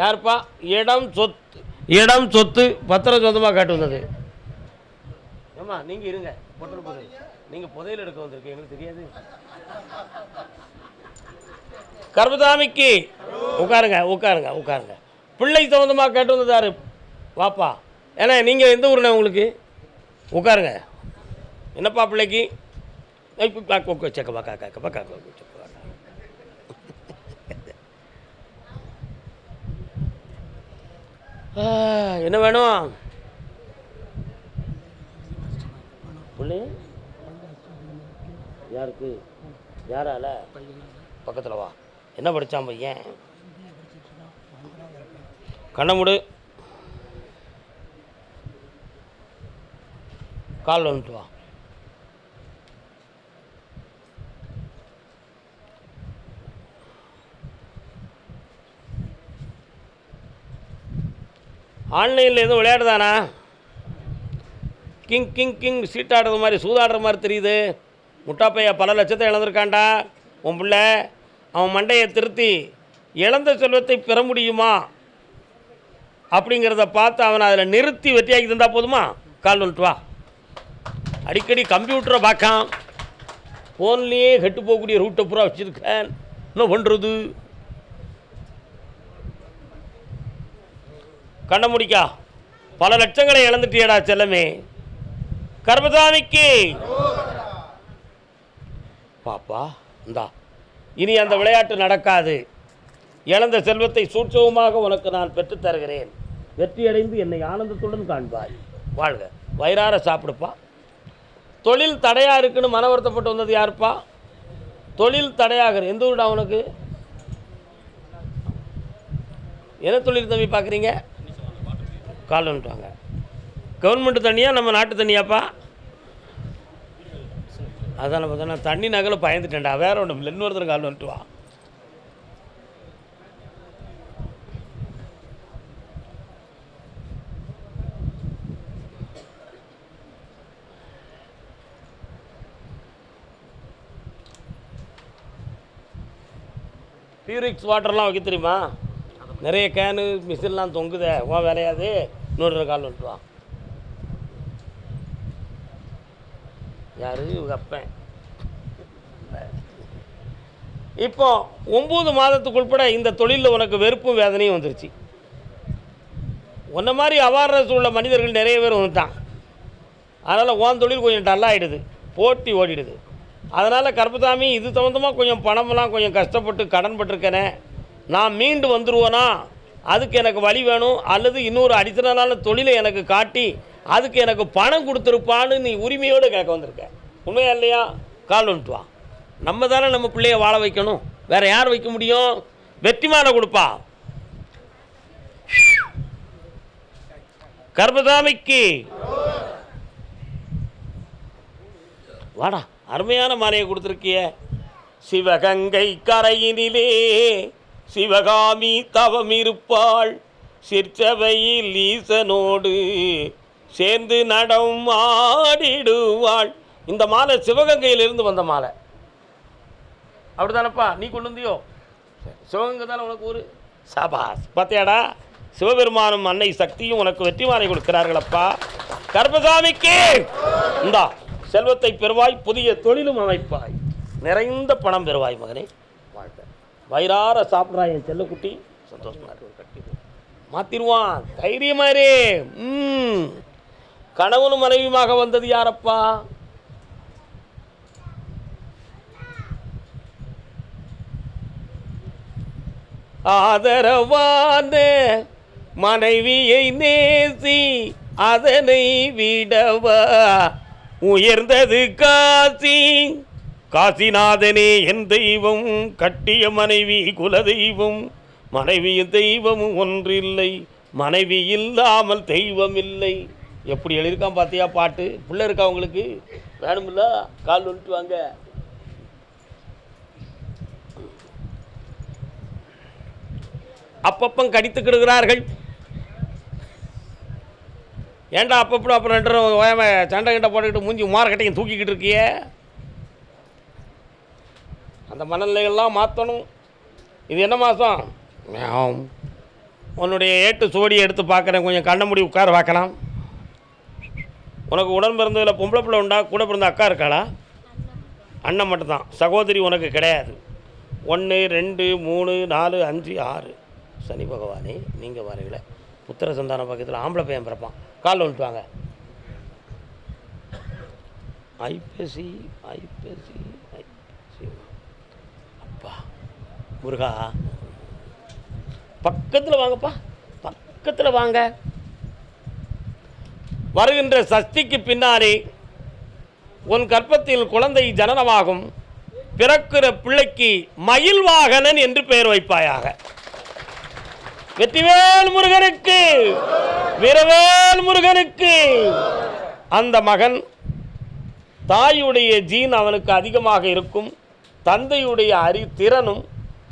யாருப்பா? இடம் சொத்து. இடம் சொத்து. பத்திரம் சொந்தமாக காட்டு வந்தது. ஏம்மா நீங்கள் இருங்க. பொட்டல் நீங்கள் புதையல் எடுக்க வந்திருக்கீங்க. எங்களுக்கு தெரியாது. கர்மதாமிக்கு உட்காருங்க உட்காருங்க உட்காருங்க. பிள்ளை சம்மந்தமாக கேட்டு வந்தது யாரு? வாப்பா. ஏன்னா நீங்கள் எந்த ஊருண்ணே உங்களுக்கு? உட்காருங்க. என்னப்பா பிள்ளைக்கு? செக்கப்பா காக்கா கப்பா காக்கா செக்கப்பா ஆ, என்ன வேணும்? பிள்ளை? யாருக்கு? யாரால? பக்கத்தில் வா. என்ன படித்தான் பையன்? கண்ணை மூடு. கால் வந்துட்டு வா. ஆன்லைனில் எதுவும் விளையாடுதானா? கிங் கிங் கிங் சீட்டாடுறது மாதிரி சூதாடுற மாதிரி தெரியுது. முட்டாப்பையா பல லட்சத்தை இழந்திருக்காண்டா உன் பிள்ளை. அவன் மண்டையை திருத்தி இழந்த செல்வத்தை பெற முடியுமா? அப்படிங்கிறத பார்த்து அவனை அதில் நிறுத்தி வெற்றியாக்கி தந்தால் போதுமா? கால் வந்துட்டு வா. அடிக்கடி கம்ப்யூட்டரை பார்க்கான். ஃபோன்லேயே கெட்டு போகக்கூடிய ரூட்டை பூரா வச்சுருக்கேன். என்ன பண்ணுறது கண்ண முடிக்கா பல லட்சங்களை இழந்துட்டியடா செல்லமே. கர்மசாமிக்கு. பாப்பா இந்தா. இனி அந்த விளையாட்டு நடக்காது. இழந்த செல்வத்தை சூட்சவமாக உனக்கு நான் பெற்றுத் தருகிறேன். வெற்றியடைந்து என்னை ஆனந்தத்துடன் காண்பாய். வாழ்க. வயிறார சாப்பிடுப்பா. தொழில் தடையாக இருக்குன்னு மன வருத்தப்பட்டு வந்தது யாருப்பா? தொழில் தடையாகிற எந்த ஊருடா உனக்கு? என்ன தொழில் தம்பி பார்க்குறீங்க? கால் கவர்மெண்ட்டு தண்ணியாக நம்ம நாட்டு தண்ணியாப்பா? அதான் பார்த்தா தண்ணி நகலை பயந்துட்டேன்டா வேற ஒன்றும் இல்லை. இன்னொருத்தர் கால் வந்துட்டு வா. பியூரிக்ஸ் வாட்டர்லாம் வைக்க தெரியுமா? நிறைய கேனு மிஷின்லாம் தொங்குதே உன் வேலையாது. இன்னொரு கால் வந்துட்டு வா. யாரு? இவங்க அப்பன் இப்போ ஒம்பது மாதத்துக்குள்பட இந்த தொழிலில் உனக்கு வெறுப்பும் வேதனையும் வந்துருச்சு. உன்ன மாதிரி அவார்னஸ் உள்ள மனிதர்கள் நிறைய பேர் வந்துட்டான். அதனால் உன் தொழில் கொஞ்சம் டல்லாகிடுது போட்டி ஓடிடுது. அதனால் கருப்பசாமி இது சம்மந்தமாக கொஞ்சம் பணமெல்லாம் கொஞ்சம் கஷ்டப்பட்டு கடன்பட்டிருக்கேனே நான் மீண்டு வந்துடுவேனா அதுக்கு எனக்கு வழி வேணும். அல்லது இன்னொரு அடிஷனலான தொழிலை எனக்கு காட்டி அதுக்கு எனக்கு பணம் கொடுத்துருப்பான்னு நீ உரிமையோடு கேட்க வந்திருக்க. உண்மையா இல்லையா? கால் வந்துட்டு வா. நம்ம தானே நம்ம பிள்ளைய வாழ வைக்கணும். வேறு யார் வைக்க முடியும்? வெற்றிமான கொடுப்பா. கர்மதாமிக்கு. வாடா அருமையான மாலையை கொடுத்துருக்கிய. சிவகங்கை கரையினிலே சிவகாமி தவமிருப்பாள் சிற்சபையில் ஈசனோடு சேர்ந்து நடம் ஆடிடுவாள். இந்த மாலை சிவகங்கையிலிருந்து வந்த மாலை. அப்படிதானப்பா நீ கொண்டு வந்தியோ? சிவகங்கை தானே உனக்கு ஊர்? சபாஸ். பார்த்தியாடா சிவபெருமானும் அன்னை சக்தியும் உனக்கு வெற்றி மாலை கொடுக்கிறார்களப்பா. கர்பசாமிக்கு இந்தா செல்வத்தை பெறுவாய் புதிய தொழிலும் அமைப்பாய். நிறைந்த பணம் பெறுவாய் மகனே. வயிறார சாப்பிட்றா என் செல்லக்குட்டி. சந்தோஷமா இருக்கு மாத்திருவான். தைரியமாரே ம். கணவனும் மனைவியுமாக வந்தது யாரப்பா? ஆதரவான மனைவியை நேசி அதனை விடவா? உயர்ந்தது காசி. காசிநாதனே என் தெய்வம் கட்டிய மனைவி குலதெய்வம். மனைவியும் தெய்வமும் ஒன்றில்லை மனைவி இல்லாமல் தெய்வம் இல்லை எப்படி எழுதியிருக்கான் பார்த்தியா பாட்டு? பிள்ளை இருக்கா உங்களுக்கு? வேணுமில்ல கால் வந்துட்டு வாங்க. அப்பப்பம் கடித்துக்கிடுகிறார்கள் ஏன்டா அப்பப்போ அப்புறம் ரெண்டு சண்டை கிட்ட போட்டுக்கிட்டு மூஞ்சி மார்க்கெட்டையும் தூக்கிக்கிட்டு இருக்கியே? அந்த மனநிலைகள்லாம் மாற்றணும் இது என்ன மாதம் உன்னுடைய ஏட்டு சோடியை எடுத்து பார்க்குறேன். கொஞ்சம் கண்ண முடி உட்கார பார்க்கலாம். உனக்கு உடன் பிறந்ததில் பொம்பளை பிள்ளை உண்டா? கூட பிறந்த அக்கா இருக்காளா? அண்ணன் மட்டும்தான். சகோதரி உனக்கு கிடையாது. ஒன்று ரெண்டு மூணு நாலு அஞ்சு ஆறு. சனி பகவானே நீங்கள் வரீங்களே புத்திர சந்தான பக்கத்தில் ஆம்பளை பையன் பிறப்பான். கால் வந்துட்டு வாங்க. ஐப்பசி ஐப்பசி. வாங்கப்பா. முருகா. பக்கத்தில் வாங்கப்பா. பக்கத்தில் வாங்க. வருகின்ற சஷ்டிக்கு பின்னாலே உன் கற்பத்தில் குழந்தை ஜனனமாகும். பிறக்கிற பிள்ளைக்கு மயில் வாகனன் என்று பெயர் வைப்பாயாக. வெற்றிவேல் முருகனுக்கு. வீரவேல் முருகனுக்கு. அந்த மகன் தாயுடைய ஜீன் அவனுக்கு அதிகமாக இருக்கும். தந்தையுடைய அறி திறனும்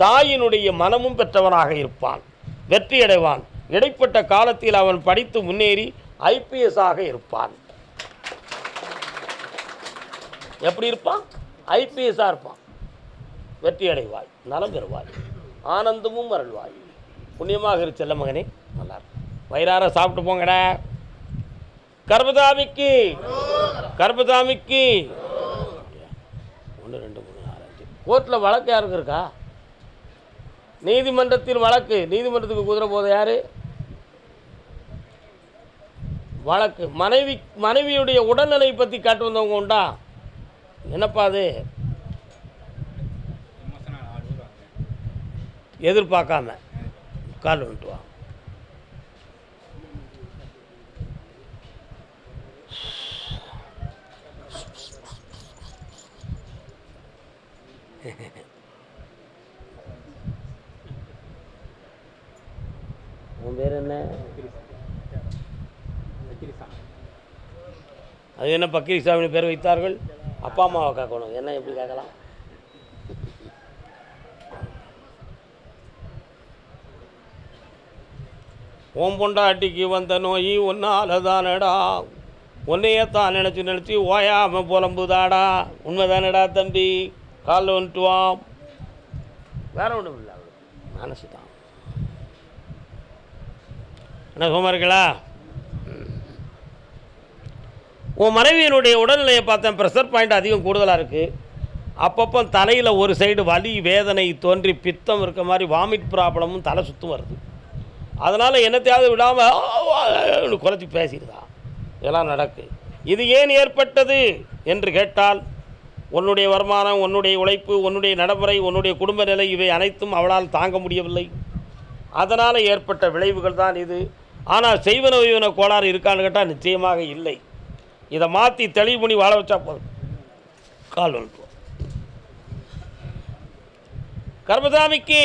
தாயினுடைய மனமும் பெற்றவனாக இருப்பான். வெற்றியடைவான். இடைப்பட்ட காலத்தில் அவன் படித்து முன்னேறி ஐபிஎஸ் ஆக இருப்பான். எப்படி இருப்பான்? ஐபிஎஸ்ஸாக இருப்பான். வெற்றி அடைவாய் நலம் பெறுவாய் ஆனந்தமும் அருள்வாய். புண்ணியமாக இரு செல்ல மகனே நல்லா வயிறார சாப்பிட்டு போங்கடா. கர்பதாமிக்கு கர்பதாமிக்கு ஒன்று ரெண்டு கோர்ட்டில் வழக்கு யாருக்கு இருக்கா? நீதிமன்றத்தில் வழக்கு. நீதிமன்றத்துக்கு குதிரை போது யார்? வழக்கு. மனைவி மனைவியுடைய உடல்நிலை பற்றி காட்டு வந்தவங்க உண்டா? என்னப்பா அது? எதிர்பார்க்காம. கால் வந்துட்டு வா உன் பேர் என்ன? அது என்ன பக்கீர்சாமின்னு பேர் வைத்தார்கள்? அப்பா அம்மாவை கேட்கணும். என்ன எப்படி கேட்கலாம்? ஓம் பொண்டாட்டிக்கு வந்த நோய் ஒன்னால தானடா உன்னையே தான் நினச்சி நினச்சி ஓயாமல் புலம்புதாடா. உண்மைதானடா தம்பி? காலில் வந்துட்டு வா வேற ஒன்றும் இல்லை அவளுக்கு மனசு தான். என்ன சும்மா இருக்கலாம் உன் மனைவியினுடைய உடல்நிலையை பார்த்தேன். ப்ரெஷர் பாயிண்ட் அதிகம் கூடுதலாக இருக்குது அப்பப்போ தலையில் ஒரு சைடு வலி வேதனை தோன்றி பித்தம் இருக்க மாதிரி வாமிட் ப்ராப்ளமும் தலை சுத்தம் வருது. அதனால் என்னத்தையாவது விடாமல் குறைச்சி பேசிடுதா. இதெல்லாம் நடக்கு. இது ஏன் ஏற்பட்டது என்று கேட்டால் உன்னுடைய வருமானம் உன்னுடைய உழைப்பு உன்னுடைய நடைமுறை உன்னுடைய குடும்ப நிலை இவை அனைத்தும் அவளால் தாங்க முடியவில்லை. அதனால் ஏற்பட்ட விளைவுகள் தான் இது. ஆனால் செய்வன உய்வன கோளாறு இருக்கான்னு கேட்டால் நிச்சயமாக இல்லை. இதை மாற்றி தெளிவு பண்ணி வாழ வச்சா போதும். கால் வந்துட்டு கர்மசாமிக்கு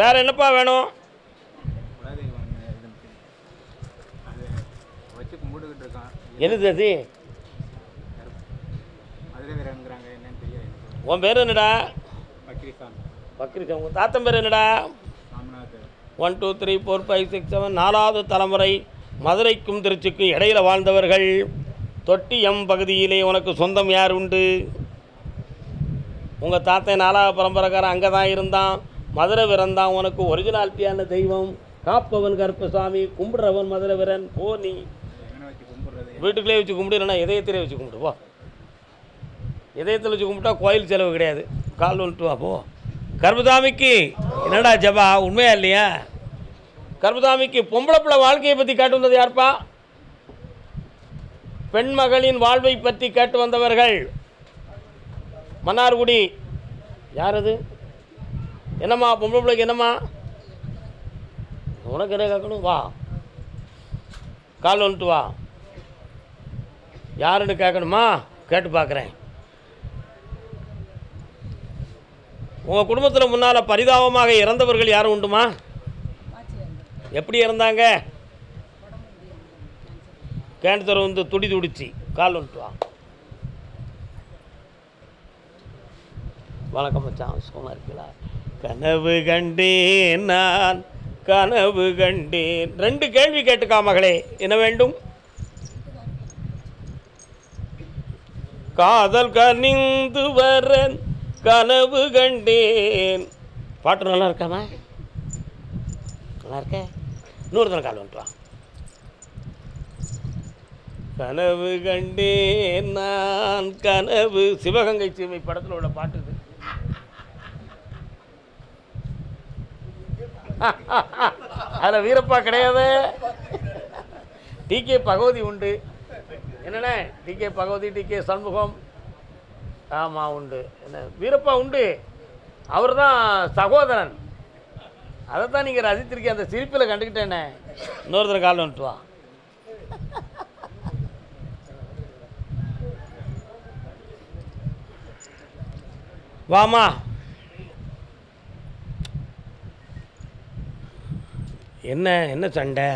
வேற என்னப்பா வேணும்? என்னது அது மதுரை வீரங்கிறாங்க என்னன்னு தெரியாது எனக்கு உன் பேர் என்னடா? பக்ரிசாமி பக்ரிசா உங்கள் தாத்தன் பேர் என்னடா? One two three four five six seven நாலாவது தலைமுறை மதுரைக்கும் திருச்சிக்கும் இடையில வாழ்ந்தவர்கள். தொட்டியம் பகுதியிலே உனக்கு சொந்தம் யார் உண்டு? உங்கள் தாத்தன் நாலாவது பரம்பரைக்காரன் அங்கே தான் இருந்தான். மதுரை வீரன் தான் உனக்கு ஒரிஜினாலிட்டியான தெய்வம். காப்பவன் கருப்பசாமி கும்பிடுறவன் மதுரை வீரன். போ நீ. வீட்டுக்குள்ளே வச்சு கும்பிடு இல்லைன்னா இதயத்திலே வச்சு கும்பிடு. போ. இதயத்தில் வச்சு கும்பிட்டா கோயில் செலவு கிடையாது. கால் வந்துட்டு வா போ. கர்மதாமிக்கு என்னடா ஜபா உண்மையா இல்லையா? கர்மதாமிக்கு பொம்பளை பிள்ளை வாழ்க்கையை பற்றி கேட்டு வந்தது யார்ப்பா? பெண் மகளின் வாழ்வை பற்றி கேட்டு வந்தவர்கள். மன்னார்குடி யார் அது என்னம்மா பொம்பளை பிள்ளைக்கு என்னம்மா? உனக்கு என்ன கேட்கணும்? வா. கால் வந்துட்டு வா யாருன்னு கேட்கணுமா? கேட்டு பார்க்குறேன் உங்கள் குடும்பத்தில் முன்னால் பரிதாபமாக இறந்தவர்கள் யாரும் உண்டுமா? எப்படி இறந்தாங்க? கேன்சர் வந்து துடி துடிச்சு கால் வந்துட்டுவான் வணக்கம் மச்சான் சும்மா இருக்கீங்களா? கனவு கண்டேன் நான் கனவு கண்டேன். ரெண்டு கேள்வி கேட்டுக்கா மகளே என்ன வேண்டும்? காதல் கனிந்து வரன் கனவு கண்டேன். பாட்டு நல்லா இருக்காமா நல்லா இருக்கே இன்னொருத்தனை கால் வந்துட்டு கனவு கண்டேன் நான். கனவு. சிவகங்கை சீமை படத்தில் உள்ள பாட்டு இது. அதில் வீரப்பா கிடையாது. டி கே பகவதி உண்டு. என்னண்ணே? TK Bhagavathi TK Shanmugam. ஆமாம் உண்டு. என்ன வீரப்பா உண்டு. அவர் தான் சகோதரன். அதை தான் நீங்கள் ரசித்திருக்கீங்க. அந்த சிரிப்பில் கண்டுக்கிட்டேனே இன்னொருத்தர் கால் வந்துட்டு வா. வாமா என்ன என்ன சண்டை?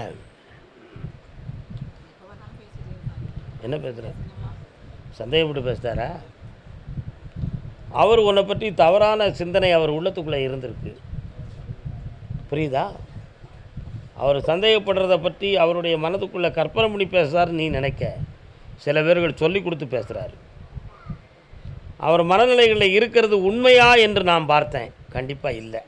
என்ன பேசுகிற சந்தேகப்பட்டு பேசுகிறாரா அவர் உன்னை பற்றி தவறான சிந்தனை அவர் உள்ளத்துக்குள்ளே இருந்திருக்கு. புரியுதா? அவர் சந்தேகப்படுறத பற்றி அவருடைய மனதுக்குள்ளே கற்பனை பண்ணி பேசுகிறார் நீ நினைக்க. சில பேர்கள் சொல்லி கொடுத்து பேசுகிறாரு அவர் மனநிலைகளில் இருக்கிறது உண்மையா என்று நான் பார்த்தேன். கண்டிப்பாக இல்லை.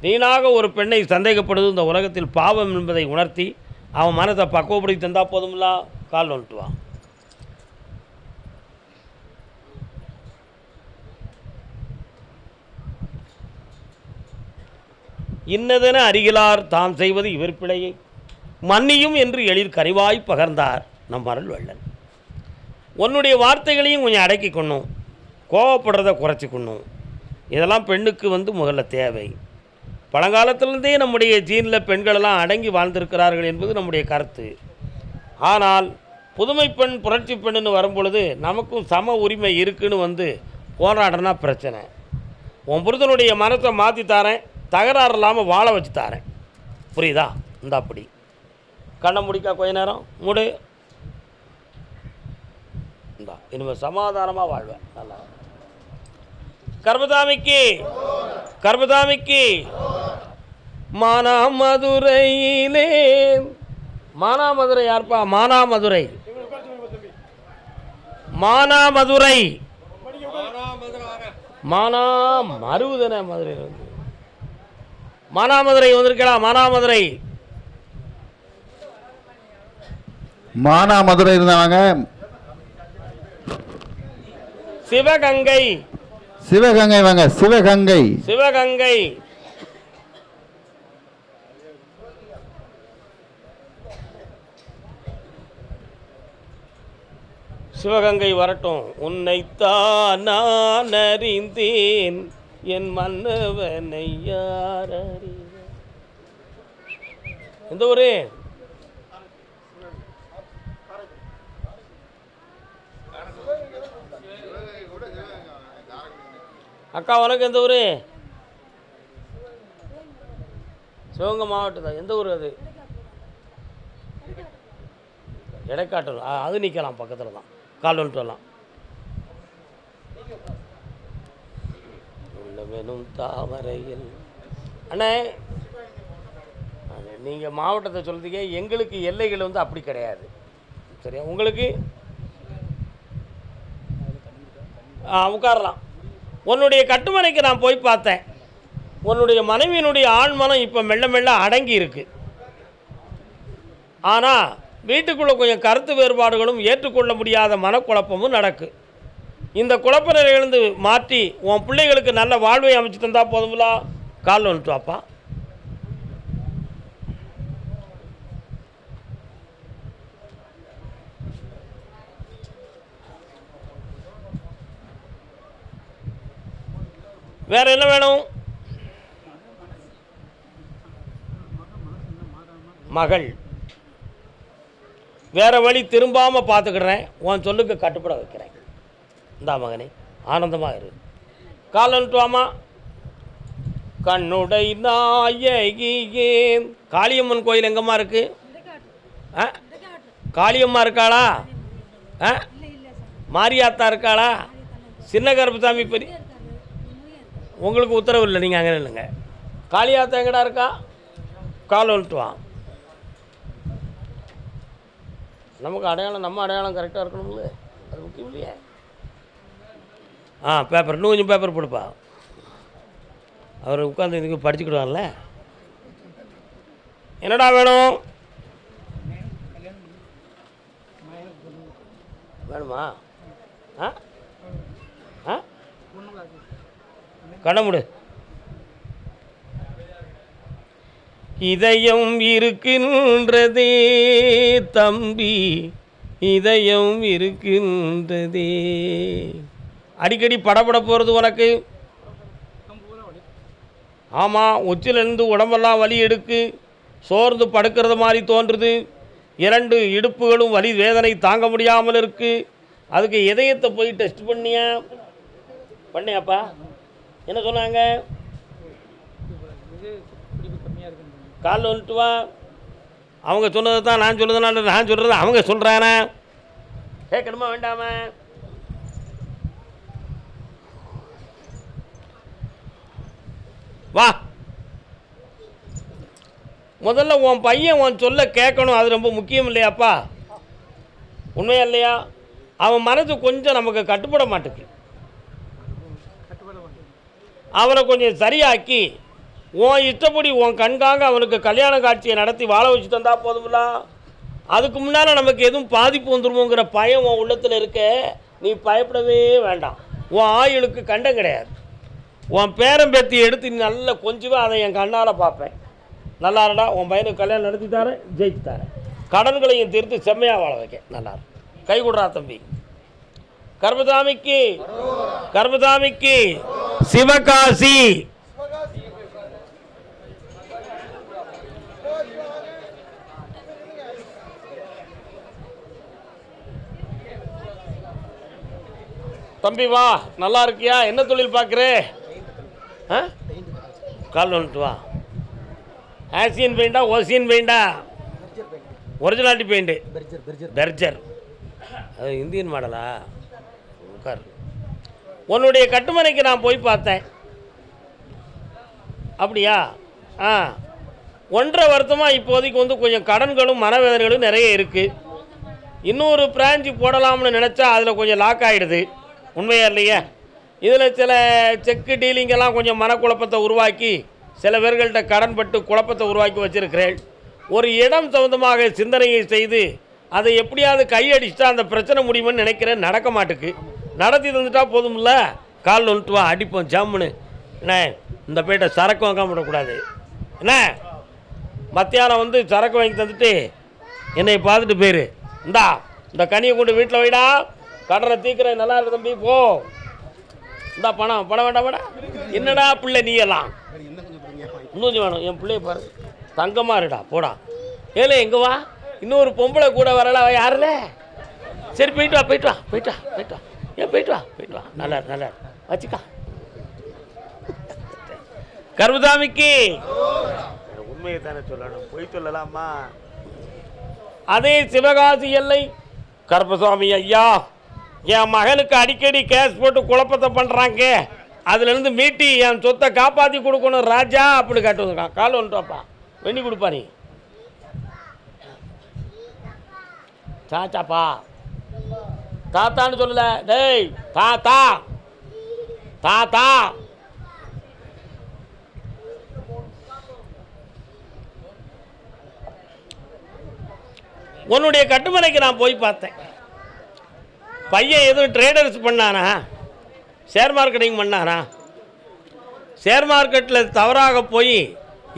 வீணாக ஒரு பெண்ணை சந்தேகப்படுவது இந்த உலகத்தில் பாவம் என்பதை உணர்த்தி அவன் மனதை பக்குவப்படுத்தி தந்தால் போதுமில்லா கால் வந்துட்டுவான் இன்னதென அருகிலார் தாம் செய்வது இவர் பிழையை. மன்னியும் என்று எளிர் கரிவாய் பகர்ந்தார் நம் அருள்வள்ளன் உன்னுடைய வார்த்தைகளையும் கொஞ்சம் அடக்கிக்கணும் கோவப்படுறத குறைச்சிக்கணும் இதெல்லாம் பெண்ணுக்கு வந்து முதல்ல தேவை. பழங்காலத்திலிருந்தே நம்முடைய ஜீனில் பெண்களெல்லாம் அடங்கி வாழ்ந்திருக்கிறார்கள் என்பது நம்முடைய கருத்து. ஆனால் புதுமை பெண் புரட்சி பெண்ணுன்னு வரும்பொழுது நமக்கும் சம உரிமை இருக்குன்னு வந்து போராடினா பிரச்சனை. உன் புருஷனுடைய மனத்தை மாற்றி தரேன். தகராறு இல்லாமல் வாழ வச்சு தாரேன். புரியுதா? இந்த அப்படி. கண்ணை முடிக்கா கொஞ்ச நேரம். மூடு. இந்தா இனிமேல் சமாதானமாக வாழ்வேன் நல்லா. கர்பதாமிக்கு கர்பதாமிக்கு மானாமதுரையிலே. மானாமதுரை யார்ப்பா? மானாமதுரை. மானாமதுரை. மானா மருவுதன மதுரை வந்து மானாமதுரை வந்திருக்கலாம் மானாமதுரை. மானாமதுரை இருந்தாங்க. சிவகங்கை. சிவகங்கை வாங்க சிவகங்கை. சிவகங்கை. சிவகங்கை வரட்டும். உன்னைத்தான் நான் அறிந்தேன். என் மன்னவனை யார் எந்த ஊரு? அக்கா உனக்கு எந்த ஊர்? சிவகங்கை மாவட்டம் தான். எந்த ஊர் அது? இடைக்காட்டல் ஆ, அது நிற்கலாம் பக்கத்தில் தான் கால்வன் வரலாம். வெனும் தாமரையில். அண்ணே நீங்கள் மாவட்டத்தை சொல்கிறீங்க எங்களுக்கு எல்லைகள் வந்து அப்படி கிடையாது. சரியா? உங்களுக்கு? ஆ உட்காரலாம். உன்னுடைய கட்டுமனைக்கு நான் போய் பார்த்தேன். உன்னுடைய மனைவியினுடைய ஆண்மனம் இப்போ மெல்ல மெல்ல அடங்கி இருக்கு. ஆனால் வீட்டுக்குள்ளே கொஞ்சம் கருத்து வேறுபாடுகளும் ஏற்றுக்கொள்ள முடியாத மனக்குழப்பமும் நடக்குது இந்த குழப்ப நிலையிலிருந்து மாற்றி உன் பிள்ளைகளுக்கு நல்ல வாழ்வை அமைச்சு தந்தால் போதுங்களா கால் வந்துட்டு வாப்பா. வேற என்ன வேணும்? மகள். வேற வழி திரும்பாம பார்த்துக்கிறேன் உன் சொல்லுக்கு கட்டுப்பட வைக்கிறேன். இந்தா மகனே ஆனந்தமாக இரு. காலன்ட்டுவாமா கண்ணுடை நாயகியே. காளியம்மன் கோயில் எங்கம்மா இருக்கு? ஆ? காளியம்மா இருக்காளா? ஆ? மாரியாத்தா இருக்காளா? சின்ன கருப்புசாமி பெரிய உங்களுக்கு உத்தரவு இல்லை நீங்கள் அங்கே இல்லைங்க காளியாத்தா எங்கடா இருக்கா? கால் வந்துட்டுவான் நமக்கு அடையாளம் நம்ம அடையாளம் கரெக்டாக இருக்கணும்ல? அது முக்கியம் இல்லையே. ஆ பேப்பர் இன்னும் கொஞ்சம் பேப்பர் கொடுப்பா அவர் உட்காந்து இதுக்கு படிச்சுக்கிடுவார்ல. என்னடா வேணும்? வேணுமா? ஆ? ஆ? கடமுடு இதயம் இருக்கின்றதே தம்பி இதயம் இருக்கின்றதே. அடிக்கடி படபட போகிறது உனக்கு? ஆமாம் உச்சிலிருந்து உடம்பெல்லாம் வலி எடுக்கு. சோர்ந்து படுக்கிறது மாதிரி தோன்றுது. இரண்டு இடுப்புகளும் வலி வேதனை தாங்க முடியாமல் இருக்குது அதுக்கு இதயத்தை போய் டெஸ்ட் பண்ணியா? பண்ணியாப்பா? என்ன சொன்னாங்க? காலில் வந்துட்டு வா. அவங்க சொன்னதை தான் நான் சொல்லுறதுனால நான் சொல்கிறது அவங்க சொல்கிறானே கேட்கணுமா வேண்டாமா? வா. முதல்ல உன் பையன் உன் சொல்ல கேட்கணும். அது ரொம்ப முக்கியம் இல்லையாப்பா உண்மையா இல்லையா? அவன் மனது கொஞ்சம் நமக்கு கட்டுப்பட மாட்டேங்குது. அவனை கொஞ்சம் சரியாக்கி உன் இஷ்டப்படி உன் கண்காங்க அவனுக்கு கல்யாண காட்சியை நடத்தி வாழ வச்சு தந்தா போதுமில்ல அதுக்கு முன்னால் நமக்கு எதுவும் பாதிப்பு வந்துருமோங்கிற பயம் உன் உள்ளத்தில் இருக்க நீ பயப்படவே வேண்டாம். உன் ஆயுளுக்கு கண்டம் கிடையாது. உன் பேரன் பேத்தி எடுத்து நீ நல்லா கொஞ்சமாக அதை என் கண்ணால் பார்ப்பேன். நல்லா இருடா உன் பையனுக்கு கல்யாணம் நடத்தி தரேன் ஜெயிச்சு தரேன். கடன்களையும் தீர்த்து செம்மையாக வாழ வைக்க நல்லா கை கொடுறா தம்பி. கர்மதாமிக்கு கர்மதாமிக்கு சிவகாசி. தம்பி வா நல்லா இருக்கியா? என்ன தொழில் பார்க்குறே? ஆ? கால் வந்துட்டு வா. ஆசியன் பெயிண்டா ஓசியன் பெயிண்டா ஒரிஜினாலிட்டி பெயிண்ட்டு பெர்ஜர் அது இந்தியன் மாடலா? உட்கார். உன்னுடைய கட்டுமனைக்கு நான் போய் பார்த்தேன். அப்படியா? ஆ. ஒன்றரை வருத்தமாக இப்போதைக்கு வந்து கொஞ்சம் கடன்களும் மனவேதனைகளும் நிறைய இருக்குது இன்னொரு பிரான்ச்சு போடலாம்னு நினச்சா அதில் கொஞ்சம் லாக் ஆகிடுது உண்மையா இல்லையா? இதில் சில செக்கு டீலிங்கெல்லாம் கொஞ்சம் மனக்குழப்பத்தை உருவாக்கி சில பேர்கள்ட்ட கடன்பட்டு குழப்பத்தை உருவாக்கி வச்சிருக்கிறேன். ஒரு இடம் சம்பந்தமாக சிந்தனையை செய்து அதை எப்படியாவது கையடிச்சிட்டா அந்த பிரச்சனை முடியும்னு நினைக்கிறேன். நடக்க மாட்டுக்கு. நடத்தி தந்துட்டா போதும்ல? கால் வந்துட்டு வா அடிப்போம் ஜம்முன்னு என்ன? இந்த பேட்டை சரக்கு வாங்காம விடக்கூடாது. என்ன? மத்தியானம் வந்து சரக்கு வாங்கி தந்துட்டு என்னை பார்த்துட்டு போயிரு. இந்தா இந்த கனியை கொண்டு வீட்டில் வைடா. கடனை தீக்கிறேன். நல்லா இருக்கு தம்பி போ. இந்தா பணம் பணம் வேண்டாம் வேண்டாம் என்னடா பிள்ளை நீ எல்லாம் இன்னும் வேணும். என் பிள்ளைய பாரு. தங்கமா இருடா போடா. ஏலே எங்க வா? இன்னொரு பொம்பளை கூட வரல அவ யாருல? சரி போயிட்டு வா போயிட்டு வா போயிட்டு வா போயிட்டு வா. ஏன் போயிட்டு வா போயிட்டு வா. நல்லா நல்லா. வச்சுக்கா. கருமசாமிக்கு உண்மையை தானே சொல்லணும். பொய் சொல்லலாமா? அதே சிவகாசி எல்லை. கருப்பசாமி ஐயா. என் மகனுக்கு அடிக்கடி கேஸ் போட்டு குழப்பத்தை பண்ணுறாங்க அதுலேருந்து மீட்டி என் சொத்தை காப்பாற்றி கொடுக்கணும் ராஜா அப்படி கேட்டு வந்திருக்கான் கால் ஒன்றாப்பா வெண்ணி கொடுப்பா நீ. சாச்சாப்பா. தாத்தான்னு சொல்லல. டேய் தாத்தா. தாத்தா. உன்னுடைய கட்டுமனைக்கு நான் போய் பார்த்தேன். பையன் எதுவும் ட்ரேடர்ஸ் பண்ணானா? ஷேர் மார்க்கெட்டிங் பண்ணானா ஷேர் மார்க்கெட்டில் தவறாக போய்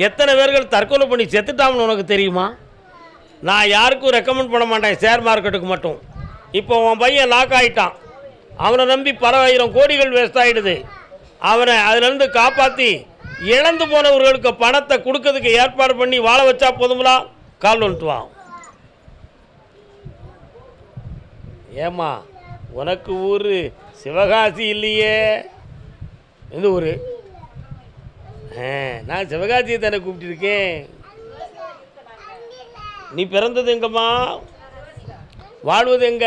எத்தனை பேர்கள் தற்கொலை பண்ணி செத்துட்டாமனு உனக்கு தெரியுமா? நான் யாருக்கும் ரெக்கமெண்ட் பண்ண மாட்டேன் ஷேர் மார்க்கெட்டுக்கு மட்டும். இப்போ உன் பையன் லாக் ஆகிட்டான் அவனை நம்பி பல ஆயிரம் கோடிகள் வேஸ்ட் ஆகிடுது அவனை அதிலிருந்து காப்பாற்றி இழந்து போனவர்களுக்கு பணத்தை கொடுக்கறதுக்கு ஏற்பாடு பண்ணி வாழ வச்சா போதுங்களா கால் வந்துட்டு வா. ஏம்மா உனக்கு ஊர் சிவகாசி இல்லையே. எந்த ஊர்? ஆ நான் சிவகாசியை தானே கூப்பிட்டுருக்கேன். நீ பிறந்தது எங்கம்மா? வாழ்வது எங்க?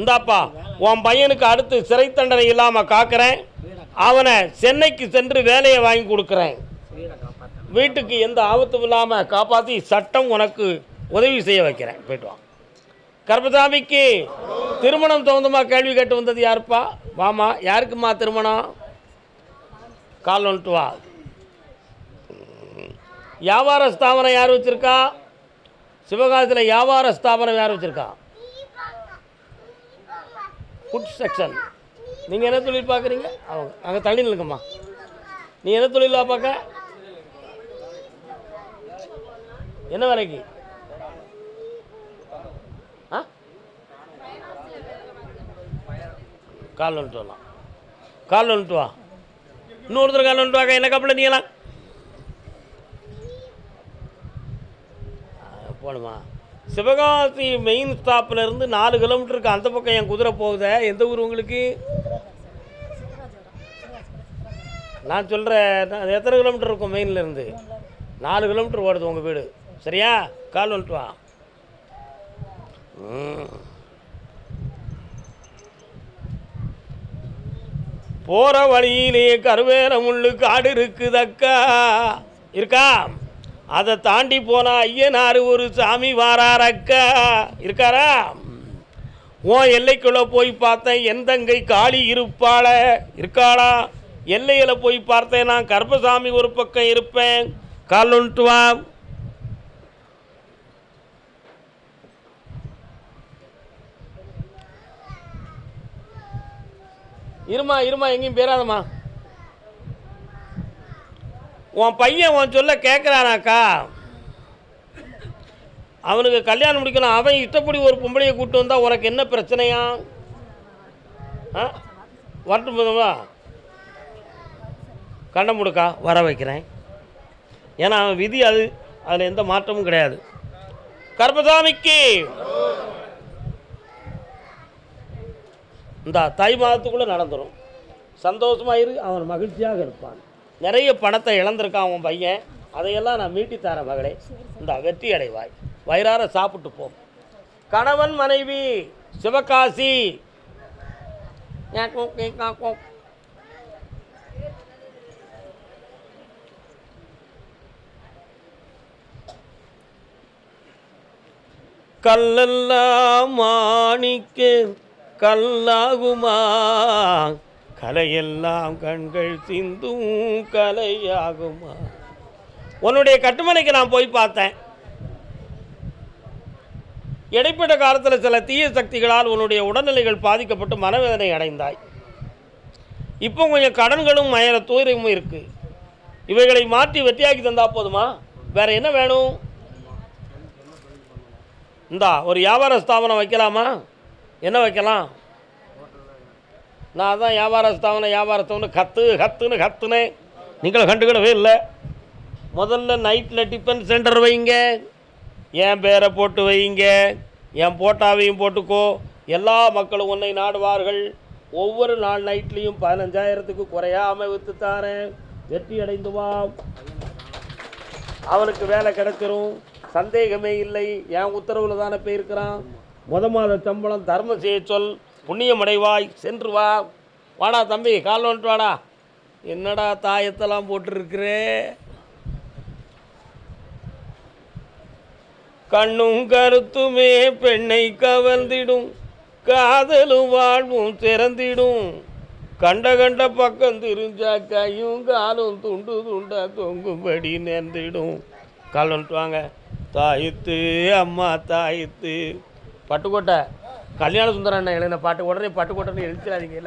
இந்தாப்பா உன் பையனுக்கு அடுத்து சிறை தண்டனை இல்லாமல் காக்கிறேன். அவனை சென்னைக்கு சென்று வேலையை வாங்கி கொடுக்குறேன். வீட்டுக்கு எந்த ஆபத்தும் இல்லாமல் காப்பாற்றி சட்டம் உனக்கு உதவி செய்ய வைக்கிறேன். போயிட்டு வா. கர்பசாமிக்கு திருமணம் தகுந்தமா கேள்வி கேட்டு வந்தது யாருப்பா? வாமா யாருக்குமா திருமணம்? கால் வந்துட்டு வா. வியாபார ஸ்தாபனம் யார் வச்சுருக்கா? சிவகாசியில் வியாபார ஸ்தாபனம் யார் வச்சுருக்கா? ஃபுட் செக்ஷன் நீங்கள் என்ன தொழில் பார்க்குறீங்க? அவங்க அங்கே தள்ளி நிற்கம்மா நீ என்ன தொழிலாக பார்க்க? என்ன வேலைக்கு ஆ கால் வந்துட்டு வரலாம். கால் வந்துட்டு வா. இன்னொருத்தர் கால் வந்துட்டு வாங்க என்ன கப்பல நீங்களாம் போகணுமா சிவகாசி மெயின் ஸ்டாப்பில் இருந்து நாலு கிலோமீட்டருக்கு அந்த பக்கம் என் குதிரை போகுதே. எந்த ஊர் உங்களுக்கு? நான் சொல்கிறேன் எத்தனை கிலோமீட்டர் இருக்கும் மெயின்லேருந்து நாலு கிலோமீட்டர் ஓடுது உங்கள் வீடு. சரியா? கால் வந்துட்டு வா. ம். போகிற வழியிலே கருவேல முள்ளு காடு இருக்குதக்கா. இருக்கா? அதை தாண்டி போனால் ஐயனார் ஒரு சாமி வாராரக்கா. இருக்காரா? உன் எல்லைக்குள்ளே போய் பார்த்தேன் என் தங்கை காளி இருப்பாள. இருக்காளா? எல்லையில் போய் பார்த்தேன் நான் கர்ப்பசாமி ஒரு பக்கம் இருப்பேன். கால் ஒன்ட்டு வா இருமா இருமா எங்கேயும் பேராதம்மா. உன் பையன் உன் சொல்ல கேட்குறானாக்கா அவனுக்கு கல்யாணம் முடிக்கணும் அவன் இஷ்டப்படி ஒரு பொம்பளையை கூட்டு வந்தால் உனக்கு என்ன பிரச்சனையா? ஆ? வரட்டும் போதுவா கண்ணை முடுக்கா வர வைக்கிறேன். ஏன்னா அவன் விதி அது அதில் எந்த மாற்றமும் கிடையாது. கர்பசாமிக்கு இந்த தை மாதத்துக்குள்ளே நடந்துடும் சந்தோஷமாக இரு அவன் மகிழ்ச்சியாக இருப்பான். நிறைய பணத்தை இழந்திருக்கான் அவன் பையன். அதையெல்லாம் நான் மீட்டி தரேன் மகளே. இந்த வெற்றி அடைவாய். வயிறார சாப்பிட்டு போ. கணவன் மனைவி சிவகாசி. கல்லெல்லாம் மாணிக்க கல்லாகுமா? கலையெல்லாம் கண்கள் சிந்தும் கலையாகுமா? உன்னுடைய கட்டுமனைக்கு நான் போய் பார்த்தேன். இடைப்பட்ட காலத்தில் சில தீய சக்திகளால் உன்னுடைய உடல்நிலைகள் பாதிக்கப்பட்டு மனவேதனை அடைந்தாய். இப்போ கொஞ்சம் கடன்களும் மயர தூரமும் இருக்குது இவைகளை மாற்றி வெற்றியாக்கி தந்தா போதுமா? வேற என்ன வேணும்? இந்தா ஒரு வியாபார ஸ்தாபனம் வைக்கலாமா? என்ன வைக்கலாம்? நான் அதான் வியாபார ஸ்தாபனம் வியாபாரத்தவனு கத்து கத்துன்னு கத்துனேன். நீங்களும் கண்டுக்கிடவே இல்லை. முதல்ல நைட்டில் டிஃபன் சென்டர் வைங்க. என் பேரை போட்டு வைங்க. என் போட்டாவையும் போட்டுக்கோ. எல்லா மக்களும் உன்னை நாடுவார்கள். ஒவ்வொரு நாள் நைட்லேயும் பதினஞ்சாயிரத்துக்கு குறையாமல் விற்று தாரேன். வெற்றி அடைந்து வா. அவனுக்கு வேலை கிடைச்சிரும் சந்தேகமே இல்லை. என் உத்தரவில் தானே போயிருக்கிறான். முத மாத சம்பளம் தர்மம் செய்ய சொல் புண்ணியம் அடைவாய் சென்று வா. வாடா தம்பி கால் வந்துட்டு வாடா. என்னடா தாயத்தெல்லாம் போட்டிருக்கிறே? கண்ணும் கருத்துமே பெண்ணை கவர்ந்திடும் காதலும் வாழ்வும் திறந்திடும் கண்ட கண்ட பக்கம் திரிஞ்சா கையும் காலும் துண்டு துண்டா தொங்கும்படி நேர்ந்திடும். கால் வந்துட்டு வாங்க. தாயத்து அம்மா தாயத்து பட்டுக்கோட்டை. கல்யாண சுந்தரம் அண்ணன் எழுதின பாட்டு உடனே பட்டுக்கோட்டைன்னு எழுதிடாதீங்க